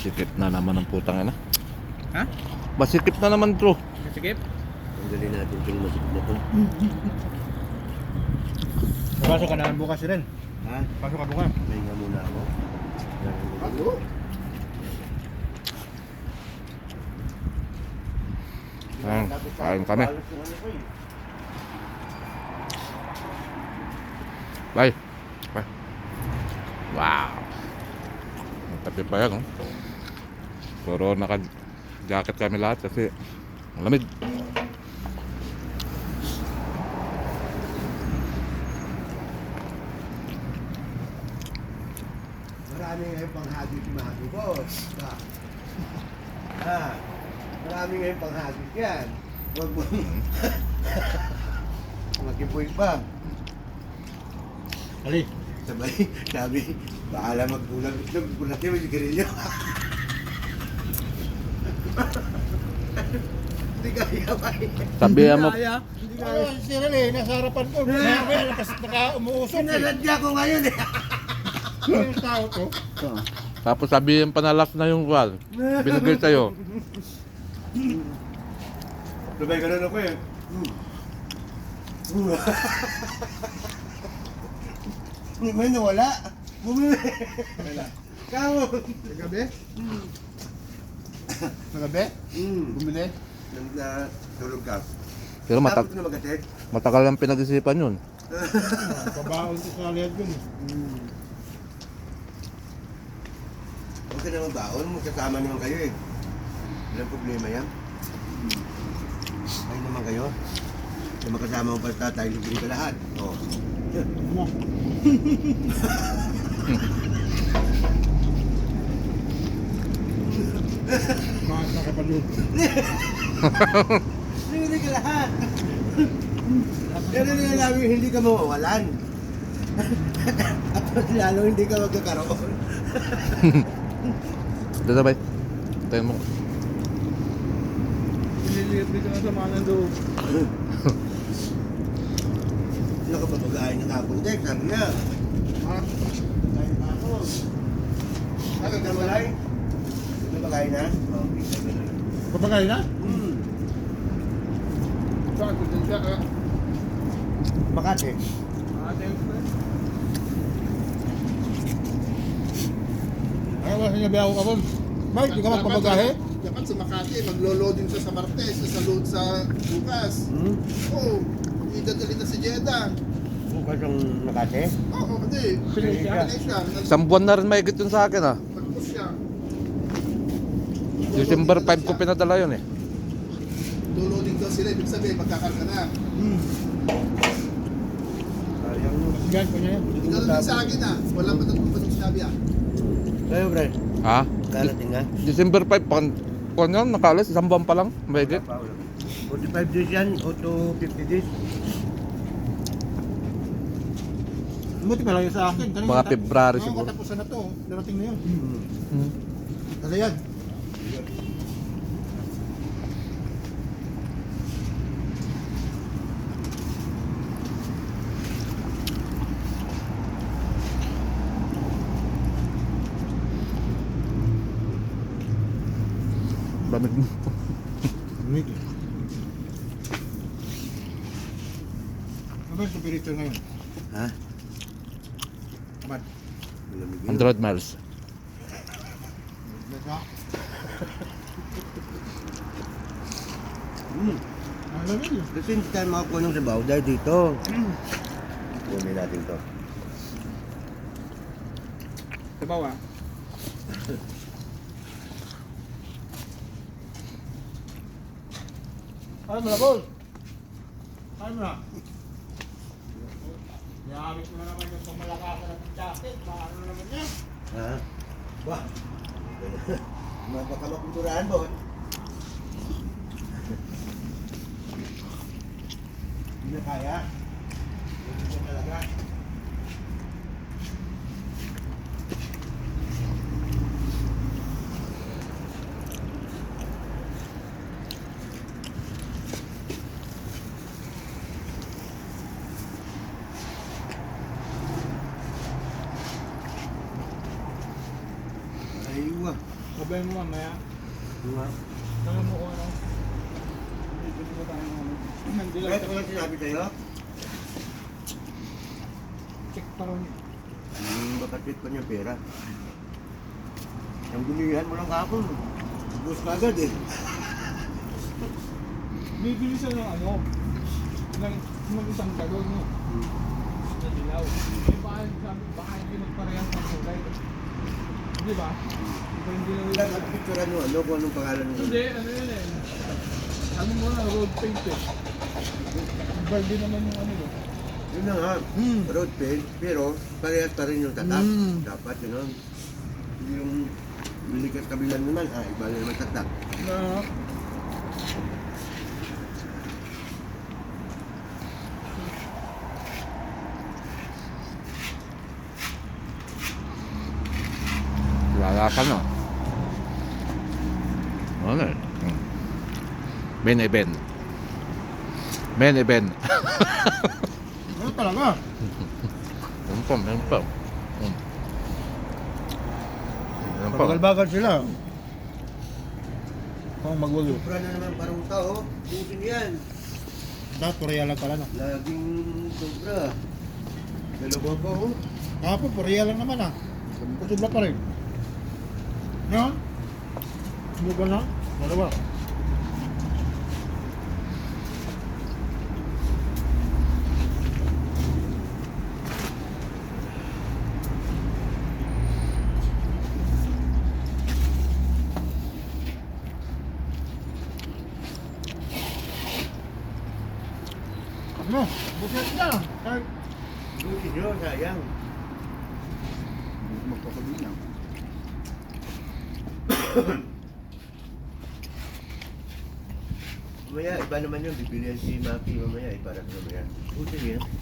Masikip na naman ang putang ina. Ha? Masikip na naman bro. Sige. Tanggalin natin itong masik na to. Pasok ka na bukas rin. Ha? Pasok ka bukas. Pahinga muna ako. Ano? Ayan, kain kami. Bye. Bye. Wow. Tapi pa yan, oh. Puro naka-jacket kami lahat kasi ang lamig. Marami ngayon panghagis mahagi boss. Ha? Ha? Marami ngayon panghagis yan. Huwag mo. Magipoy pa. Ali. Sabay, sabi, bahala magkulang itlog, kulang yung sigarilyo. Hindi kaya ba Sabihan mo, Hindi Ano kaya. si eh, nasa harapan ko. Kaya yan, nakas, naka-umuusok eh. Sinasadya ko ngayon eh. Ano yung tao to? tapos sabihin pa na last na yung wall. Binigay sa'yo. Sabay ganun ako eh. Hindi mo nawala. Bumili. Kamo. Gabi? Gabi? Mm. Bumili? Nang na tulog ka. Pero matag Tapos na matagal lang pinag-isipan yun. Pabaon ko sa liad yun. Huwag ka naman baon. Magkasama naman kayo eh. Walang problema yan. Kayo naman kayo. Kung makasama mo pa sa tatay, libre ka lahat. Oh. Mo. Nakapanood. Libre ka lahat. Pero nila namin hindi ka mawawalan. At lalo hindi ka magkakaroon. Dito sabay. Tayo mo. Nililiit dito na sa mga loob. Sino ka babagahin ng kapong Tek? Sabi niya. Ha? Tayo na ako. Bakit ka? Babagahin na? Papagay na? Hmm. Saan ko din siya? ah? Makati. Ano ba sinabi ako kapon? Bakit di ka magpapagahe? Dapat sa Makati, maglo-loading siya sa Martes, sa load sa bukas. Hmm? Oo, idadali na si Jeddah. Bukas ang Makati? Oo, hindi. Pinay siya? Pinay siya. Nag- Isang buwan na rin may yun sa akin ah. December 5 ko pinadala yun eh. Lo-loading daw sila, ibig sabihin, magkakarga na. Sayang mo. Yan ko niya yan. Ganun din sa akin ah. Walang matutupad sinabi ah. Kayo, Bre. Ha? Karating nga. December 5 pa. Kung yan, nakalis, isang buwan pa lang. May Wala pa, wala pa. 45 days yan o to 50 days. Buti pa lang yun sa akin. Kanina, Mga February siguro. katapusan na to. Darating na yun. Hmm. Talayad. Lamig mo. Lamig eh. Ano ba yung temperature ngayon? Ha? Yun. 100 miles. Bad ha? Eh. Kasi hindi tayo makakuha ng sabaw dahil dito. Kunin natin to. Sabaw ah. Ano mo na, Bol? Ano mo na? Yamit mo na naman yung pamalakasan ng jacket. Paano naman yan? Ha? Ba? Mabaka mapinturahan mo. Hindi kaya. Hindi na talaga. Sabihin mo mamaya. Diba? Tangan mo ano. Hindi ko tayo ng ano. Kahit walang sinabi sa'yo, Check pa rin. hmm, baka check pa niya pera. Ang gulihan mo lang kapon. Bus ka agad eh. Bibili siya ng ano. Ng, ng isang galon. No? Na dilaw. Eh baka, sabi, baka hindi magparehas ng kulay. Di ba? Diba hindi na Wala ka picture ano, kung anong pangalan mo. Hindi, ano yun eh. Ano mo na, road paint eh. Verde naman yung ano eh. Yun na nga, Hmm. road paint, pero parehas pa rin yung tatak. Hmm. Dapat yun ang yung likat kabilan naman, ah, iba na naman tatak. Na, Lalasan na. Ano eh. Hmm. Main event. Main event. ano talaga? Yan po, yan po. Hmm. Yan po. Bagal-bagal sila. Kung magwalo. Sobra na naman parang tao, busin yan. Dapat Korea lang pala no. Laging sobra. Dalawa pa oh. Kahapon, Korea lang naman ah. Kusubla pa rin. Yan. Hindi ba na? Dalawa. Ano? Buset na. Kahit Busin nyo, sayang. magpapagbilang. Mamaya, iba naman yun, bibilihan si Maki mamaya, eh, para sa mamaya. Busin yun.